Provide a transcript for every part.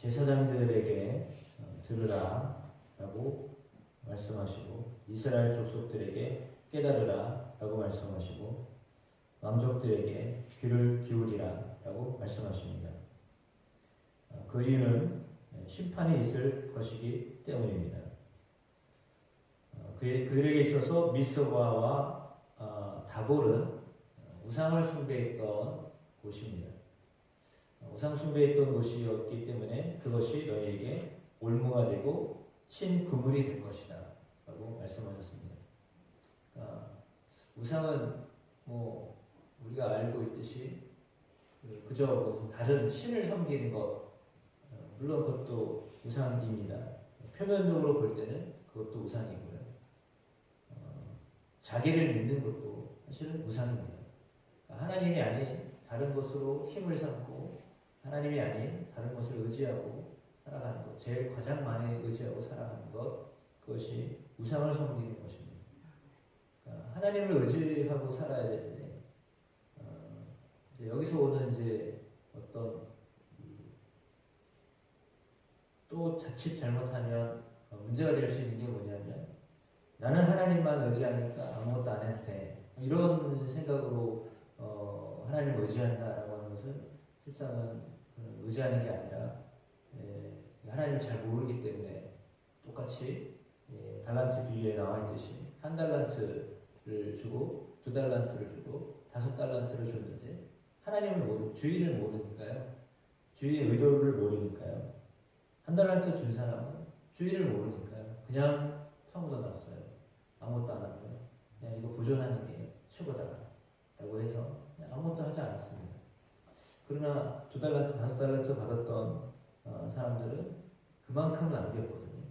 제사장들에게 어, 들으라 라고 말씀하시고 이스라엘 족속들에게 깨달으라 라고 말씀하시고 왕족들에게 귀를 기울이라 라고 말씀하십니다. 어, 그 이유는 심판이 있을 것이기 때문입니다. 어, 그- 그들에게 있어서 미스바와 어, 다볼은 우상을 숭배했던 곳입니다. 어, 우상 숭배했던 곳이었기 때문에 그것이 너희에게 올무가 되고 신그물이 될 것이다. 라고 말씀하셨습니다. 그러니까 우상은 뭐 우리가 알고 있듯이 그- 그저 무슨 다른 신을 섬기는 것, 어, 물론 그것도 우상입니다. 표면적으로 볼 때는 그것도 우상이고요. 어, 자기를 믿는 것도 사실은 우상입니다. 그러니까 하나님이 아닌 다른 것으로 힘을 삼고 하나님이 아닌 다른 것을 의지하고 살아가는 것, 제일 가장 많이 의지하고 살아가는 것, 그것이 우상을 섬기는 것입니다. 그러니까 하나님을 의지하고 살아야 되는데 어, 여기서 오는 이제 어떤 이- 또 자칫 잘못하면 어, 문제가 될 수 있는 게 뭐냐면 나는 하나님만 의지하니까 아무것도 안 해도 돼 이런 생각으로 어, 하나님을 것은 실상은 그 의지하는 게 아니라 예, 하나님을 잘 모르기 때문에 똑같이 예, 달란트 비유에 나와 있듯이 한 달란트를 주고 두 달란트를 주고 다섯 달란트를 줬는데 하나님을 모르 주인을 모르니까요. 주인의 의도를 모르니까요. 한 달란트 준 사람은 주인을 모르니까요. 그냥 파묻어 놨어요. 아무것도 안 하고요. 그냥 이거 보존하는 게 최고다라고 해서 아무것도 하지 않았습니다 그러나 두 달란트 다섯 달란트 받았던 어, 사람들은 그만큼 남겼거든요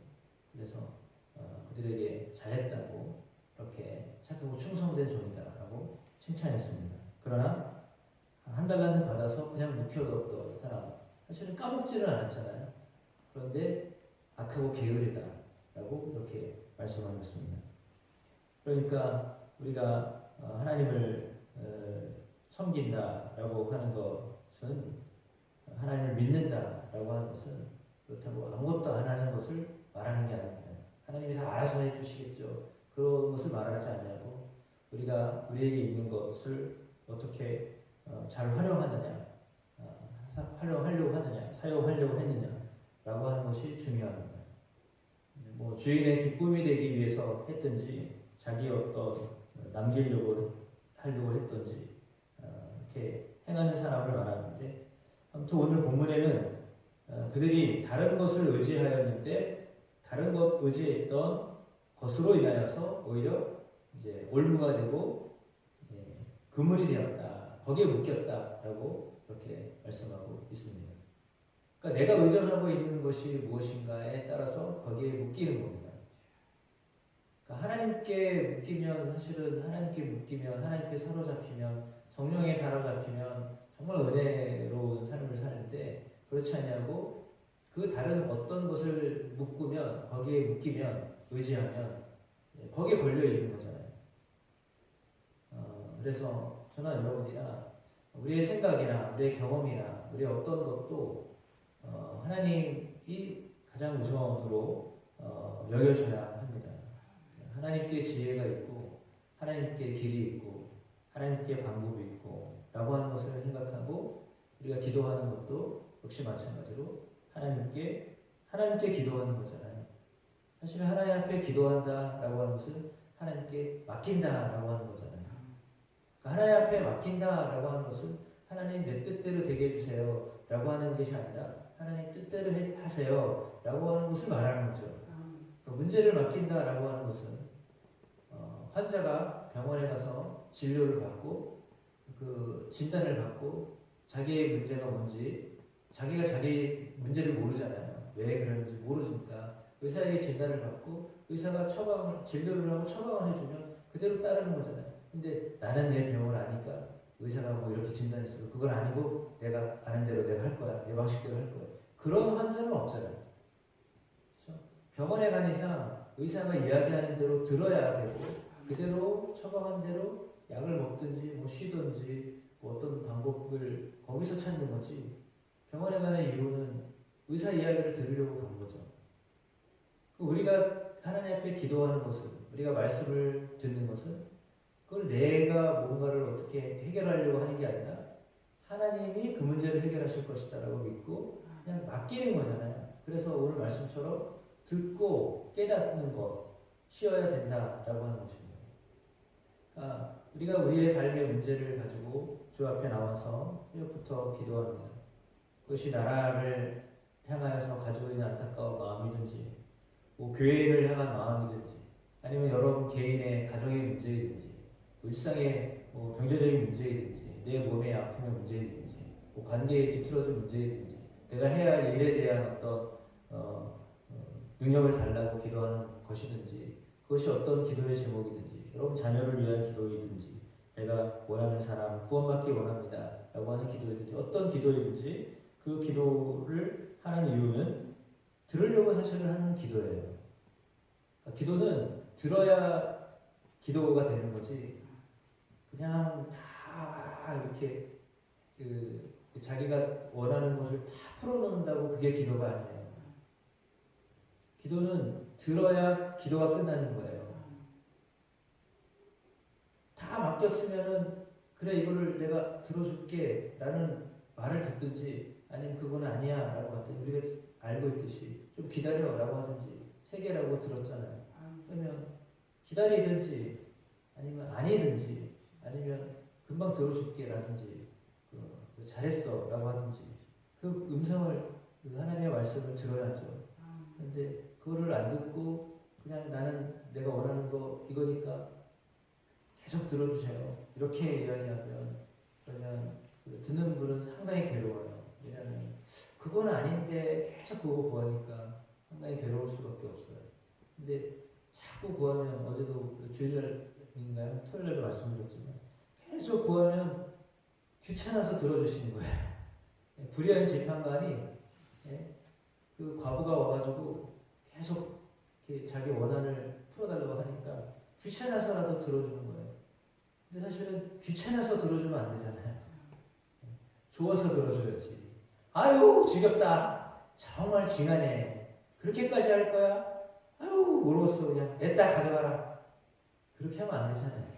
그래서 어, 그들에게 잘했다고 이렇게 착하고 충성된 종이다라고 칭찬했습니다. 그러나 한 달란트 받아서 그냥 묵혀뒀던 사람 사실은 까먹지는 않았잖아요. 그런데 악하고 게으르다라고 이렇게 말씀하셨습니다. 그러니까 우리가 어, 하나님을 어, 섬긴다라고 하는 것 은 하나님을 믿는다라고 하는 것은 그렇다고 아무것도 안 하는 것을 말하는 게 아닙니다. 하나님이 다 알아서 해주시겠죠. 그런 것을 말하지 않냐고 우리가 우리에게 있는 것을 어떻게 어, 잘 활용하느냐, 어, 사- 활용하려고 하느냐, 사용하려고 했느냐라고 하는 것이 중요합니다. 뭐 주인의 기쁨이 되기 위해서 했든지 자기 어떤 남기려고 하려고 했든지 어, 이렇게 행하는 사람을 말하는데 아무튼 오늘 본문에는 어, 그들이 다른 것을 의지하였는데 다른 것 의지했던 것으로 인하여서 오히려 이제 올무가 되고 예, 그물이 되었다. 거기에 묶였다라고 이렇게 말씀하고 있습니다. 그러니까 내가 의존하고 있는 것이 무엇인가에 따라서 거기에 묶이는 겁니다. 그러니까 하나님께 묶이면 사실은 하나님께 묶이면 하나님께 사로잡히면 성령에 사로잡히면 정말 은혜로운 삶을 사는데 그렇지 않냐고 그 다른 어떤 것을 묶으면 거기에 묶이면 의지하면 예, 거기에 걸려 있는 거잖아요. 어, 그래서 저나 여러분이나 우리의 생각이나 우리의 경험이나 우리의 어떤 것도 어, 하나님이 가장 우선으로 어, 여겨져야 합니다. 하나님께 지혜가 있고 하나님께 길이 있고 하나님께 방법이 있고 라고 하는 것을 생각하고 우리가 기도하는 것도 역시 마찬가지로 하나님께 하나님께 기도하는 거잖아요. 사실 하나님 앞에 기도한다라고 하는 것은 하나님께 맡긴다라고 하는 거잖아요. 그러니까 하나님 앞에 맡긴다라고 하는 것은 하나님 내 뜻대로 되게 해주세요라고 하는 것이 아니라 하나님 뜻대로 해- 하세요라고 하는 것을 말하는 거죠. 그 문제를 맡긴다라고 하는 것은 어, 환자가 병원에 가서 진료를 받고 그 진단을 받고 자기의 문제가 뭔지 자기가 자기 문제를 모르잖아요. 왜 그런지 모르니까 의사에게 진단을 받고 의사가 처방을 진료를 하고 처방을 해주면 그대로 따르는 거잖아요. 근데 나는 내 병을 아니까 의사가 뭐 이렇게 진단했어. 그건 아니고 내가 아는 대로 내가 할 거야. 내 방식대로 할 거야. 그런 환자는 없잖아요. 그렇죠? 병원에 간 이상 의사가 이야기하는 대로 들어야 되고 그대로 처방한 대로 약을 먹든지 뭐 쉬든지 뭐 어떤 방법을 거기서 찾는 거지. 병원에 가는 이유는 의사 이야기를 들으려고 간 거죠. 그 우리가 하나님 앞에 기도하는 것은 우리가 말씀을 듣는 것은 그걸 내가 뭔가를 어떻게 해결하려고 하는 게 아니라 하나님이 그 문제를 해결하실 것이다라고 믿고 그냥 맡기는 거잖아요. 그래서 오늘 말씀처럼 듣고 깨닫는 것 쉬어야 된다라고 하는 것입니다. 그러니까 우리가 우리의 삶의 문제를 가지고 주 앞에 나와서 새벽부터 기도합니다. 그것이 나라를 향하여서 가지고 있는 안타까운 마음이든지, 뭐 교회를 향한 마음이든지, 아니면 여러분 개인의 가정의 문제이든지, 뭐 일상의 뭐 경제적인 문제이든지, 내 몸의 아픔의 문제이든지, 뭐 관계에 뒤틀어진 문제이든지, 내가 해야 할 일에 대한 어떤 어, 어, 능력을 달라고 기도하는 것이든지, 그것이 어떤 기도의 제목이든지, 여러분 자녀를 위한 기도이든지, 내가 원하는 사람 구원받기 원합니다. 라고 하는 기도이든지 어떤 기도이든지 그 기도를 하는 이유는 들으려고 사실은 하는 기도예요. 그러니까 기도는 들어야 기도가 되는 거지 그냥 다 이렇게 그 자기가 원하는 것을 다 풀어놓는다고 그게 기도가 아니에요. 기도는 들어야 기도가 끝나는 거예요. 다 맡겼으면은 그래 이거를 내가 들어줄게 라는 말을 듣든지 아니면 그건 아니야 라고 하든지 우리가 알고 있듯이 좀 기다려 라고 하든지 세 개라고 들었잖아요. 그러면 기다리든지 아니면 아니든지 아니면 금방 들어줄게 라든지 그, 잘했어 라고 하든지 그 음성을 그 하나님의 말씀을 들어야죠. 근데 그거를 안 듣고 그냥 나는 내가 원하는 거 이거니까 계속 들어주세요. 이렇게 이야기하면 그러면 그 듣는 분은 상당히 괴로워요. 왜냐하면 그건 아닌데 계속 그거 구하니까 상당히 괴로울 수밖에 없어요. 근데 자꾸 구하면 어제도 그 주일날인가요? 토요일날도 말씀드렸지만 계속 구하면 귀찮아서 들어주시는 거예요. 불의한 재판관이 예? 그 과부가 와가지고 계속 자기 원한을 풀어달라고 하니까 귀찮아서라도 들어주는 거예요. 근데 사실은 귀찮아서 들어주면 안 되잖아요. 좋아서 들어줘야지. 아유, 지겹다. 정말 징하네. 그렇게까지 할 거야? 아유, 모르겠어. 그냥 냈다 가져가라. 그렇게 하면 안 되잖아요.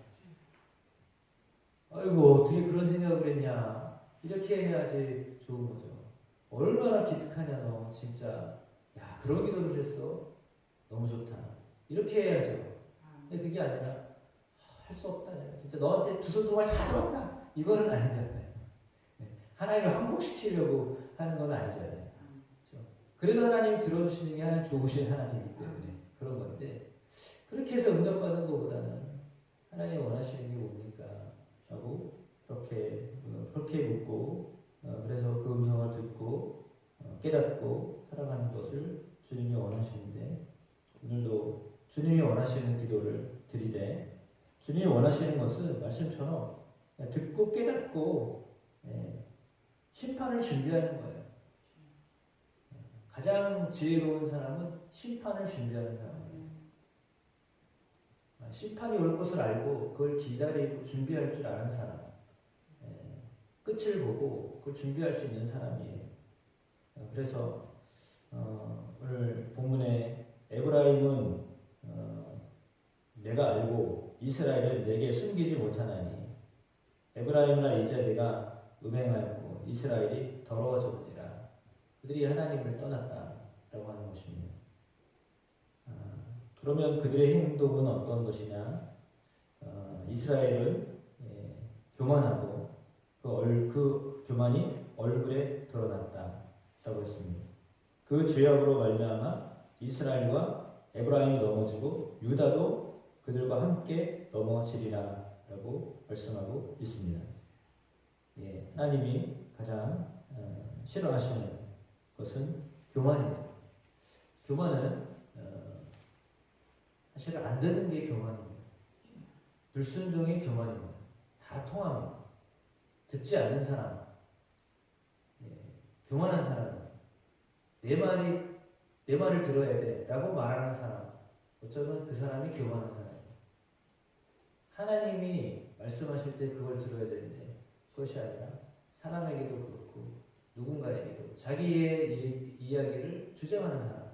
아이고, 어떻게 그런 생각을 했냐. 이렇게 해야지 좋은 거죠. 얼마나 기특하냐, 너, 진짜. 야, 그런 기도를 했어? 너무 좋다. 이렇게 해야죠. 근데 그게 아니라, 할 수 없다. 내가 진짜 너한테 두손두발 다 들었다. 이거는 아니잖아요. 네. 하나님을 항복시키려고 하는 건 아니잖아요. 그렇죠? 그래도 하나님이 들어주시는 게 하나님 좋으신 하나님이기 때문에 그런 건데 그렇게 해서 응답받는 것보다는 하나님 원하시는 게 뭡니까? 하고 그렇게 어, 그렇게 묻고 어, 그래서 그 음성을 듣고 어, 깨닫고 살아가는 것을 주님이 원하시는데 오늘도 주님이 원하시는 기도를 드리되 주님이 원하시는 것은 말씀처럼 듣고 깨닫고 예, 심판을 준비하는 거예요. 가장 지혜로운 사람은 심판을 준비하는 사람이에요. 아, 심판이 올 것을 알고 그걸 기다리고 준비할 줄 아는 사람. 예, 끝을 보고 그걸 준비할 수 있는 사람이에요. 그래서 어, 오늘 본문에 에브라임은 어, 내가 알고 이스라엘을 내게 숨기지 못하나니 에브라임이나 이제 내가 음행하였고 이스라엘이 더러워졌느니라 그들이 하나님을 떠났다라고 하는 것입니다. 아, 그러면 그들의 행동은 어떤 것이냐? 어, 이스라엘은 예, 교만하고 그, 얼, 그 교만이 얼굴에 드러났다라고 했습니다. 그 죄악으로 말미암아 이스라엘과 에브라임이 넘어지고 유다도 그들과 함께 넘어지리라 라고 말씀하고 있습니다. 예, 하나님이 가장 어, 싫어하시는 것은 교만입니다. 교만은 어, 사실 안 듣는 게 교만입니다. 불순종이 교만입니다. 다 통합니다. 듣지 않는 사람, 예, 교만한 사람, 내 말이 내 말을 들어야 돼라고 말하는 사람, 어쩌면 그 사람이 교만한 사람이에요. 하나님이 말씀하실 때 그걸 들어야 되는데 그것이 아니라 사람에게도 그렇고 누군가에게도 자기의 이, 이야기를 주장하는 사람.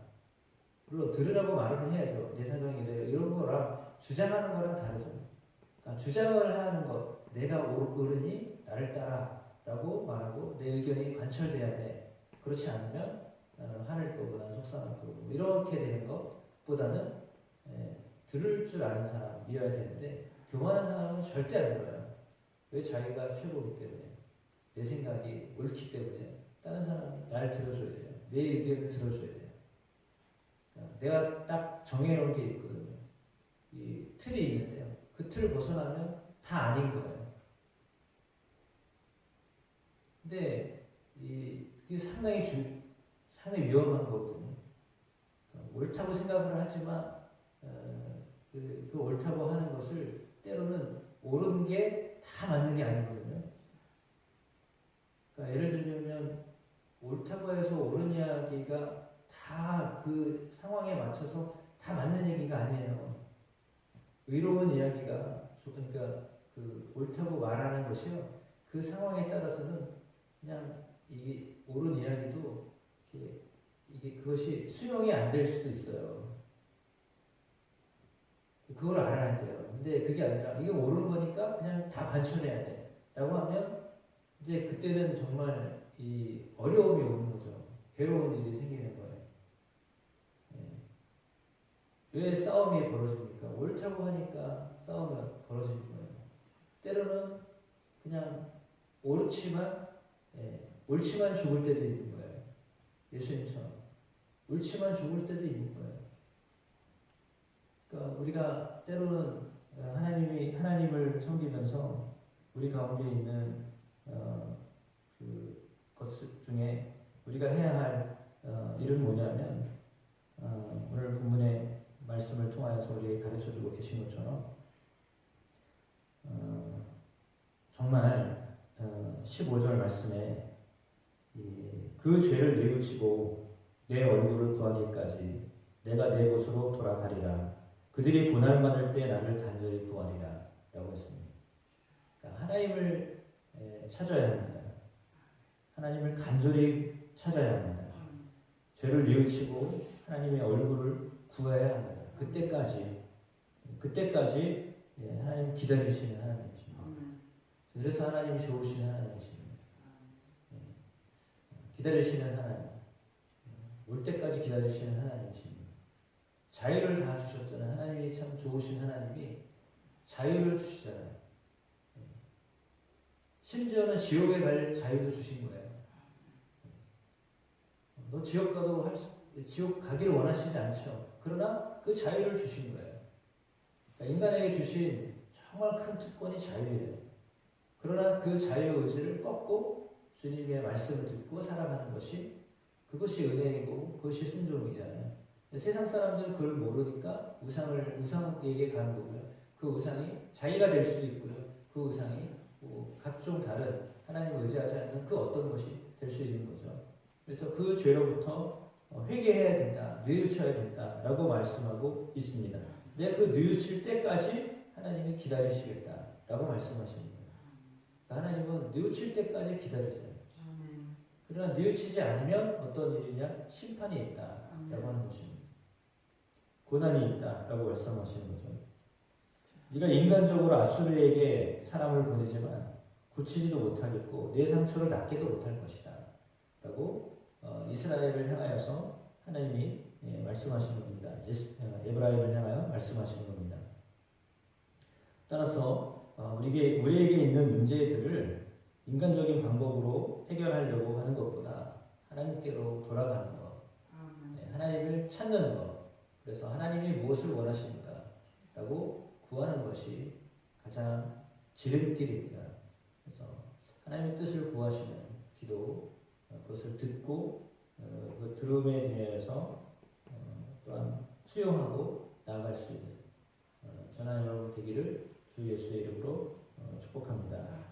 물론 들으라고 말을 해야죠. 내 사정이 이래요. 이런 거랑 주장하는 거랑 다르죠. 그러니까 주장을 하는 것, 내가 옳- 옳으니 나를 따라 라고 말하고 내 의견이 관철돼야 돼. 그렇지 않으면 나는 화낼 거고 나는 속상할 거고 이렇게 되는 것보다는 예, 들을 줄 아는 사람이어야 되는데 교만한 사람은 절대 안 들어요. 왜 자기가 최고이기 때문에 내 생각이 옳기 때문에 다른 사람이 나를 들어줘야 돼요. 내 의견을 들어줘야 돼요. 그러니까 내가 딱 정해놓은 게 있거든요. 이 틀이 있는데요. 그 틀을 벗어나면 다 아닌 거예요. 근데 이 그게 상당히 주, 상당히 위험한 거거든요. 그러니까 옳다고 생각을 하지만 어, 그, 그 옳다고 하는 것을 때로는 옳은 게 다 맞는 게 아니거든요. 그러니까 예를 들면 옳다고 해서 옳은 이야기가 다 그 상황에 맞춰서 다 맞는 얘기가 아니에요. 의로운 이야기가 그러니까 그 옳다고 말하는 것이요. 그 상황에 따라서는 그냥 이게 옳은 이야기도 이게 그것이 수용이 안 될 수도 있어요. 그걸 알아야 돼요. 근데 그게 아니라 이게 옳은 거니까 그냥 다 관철해야 돼. 라고 하면 이제 그때는 정말 이 어려움이 오는 거죠. 괴로운 일이 생기는 거예요. 예. 왜 싸움이 벌어집니까? 옳다고 하니까 싸움이 벌어지는 거예요. 때로는 그냥 옳지만 예, 옳지만 죽을 때도 있는 거예요. 예수님처럼 옳지만 죽을 때도 있는 거예요. 그러니까 우리가 때로는 하나님이 하나님을 섬기면서 우리 가운데 있는 어, 그 것들 중에 우리가 해야 할 어, 일은 뭐냐면 어, 오늘 본문의 말씀을 통하여서 우리에게 가르쳐주고 계신 것처럼 어, 정말 어, 15절 말씀에 이, 그 죄를 뉘우치고 내 얼굴을 구하기까지 내가 내 곳으로 돌아가리라 그들이 고난받을 때 나를 간절히 구하리라 라고 했습니다. 그러니까 하나님을 에, 찾아야 합니다. 하나님을 간절히 찾아야 합니다. 죄를 뉘우치고 하나님의 얼굴을 구해야 합니다. 그때까지 그때까지 예, 하나님 기다리시는 하나님이십니다. 그래서 하나님이 좋으신 하나님이십니다. 예, 기다리시는 하나님, 예, 올 때까지 기다리시는 하나님이십니다. 자유를 다 주셨잖아요. 하나님이 참 좋으신 하나님이 자유를 주시잖아요. 예. 심지어는 지옥에 갈 자유도 주신 거예요. 너 지옥 가도 할 수, 지옥 가기를 원하시지 않죠. 그러나 그 자유를 주신 거예요. 그러니까 인간에게 주신 정말 큰 특권이 자유예요. 그러나 그 자유 의지를 꺾고 주님의 말씀을 듣고 살아가는 것이 그것이 은혜이고 그것이 순종이잖아요. 세상 사람들은 그걸 모르니까 우상을 우상에게 가는 거고요. 그 우상이 자기가 될 수도 있고요. 그 우상이 뭐 각종 다른 하나님을 의지하지 않는 그 어떤 것이 될 수 있는 거죠. 그래서 그 죄로부터 어, 회개해야 된다, 뉘우쳐야 된다라고 말씀하고 있습니다. 근데 그 뉘우칠 때까지 하나님이 기다리시겠다라고 거예요. 그러니까 하나님은 뉘우칠 때까지 기다리세요. 그러나 뉘우치지 않으면 어떤 일이냐? 심판이 있다 라고 하는 것입니다. 고난이 있다 라고 말씀하시는 거죠. 네가 인간적으로 아수르에게 사람을 보내지만 고치지도 못하겠고 내 상처를 낫게도 못할 것이다. 라고 어, 이스라엘을 향하여서 하나님이 예, 말씀하시는 겁니다. 어, 에브라임을 향하여 말씀하시는 겁니다. 따라서 어, 우리에게, 우리에게 있는 문제들을 인간적인 방법으로 해결하려고 하는 것보다 하나님께로 돌아가는 것, 예, 하나님을 찾는 것, 그래서 하나님이 무엇을 원하십니까? 라고 구하는 것이 가장 지름길입니다. 그래서 하나님의 뜻을 구하시면 기도, 어, 그것을 듣고 어, 그 들음에 대해서 어, 또한 수용하고 나아갈 수 있는 여러분 되기를 주 예수의 이름으로 어, 축복합니다.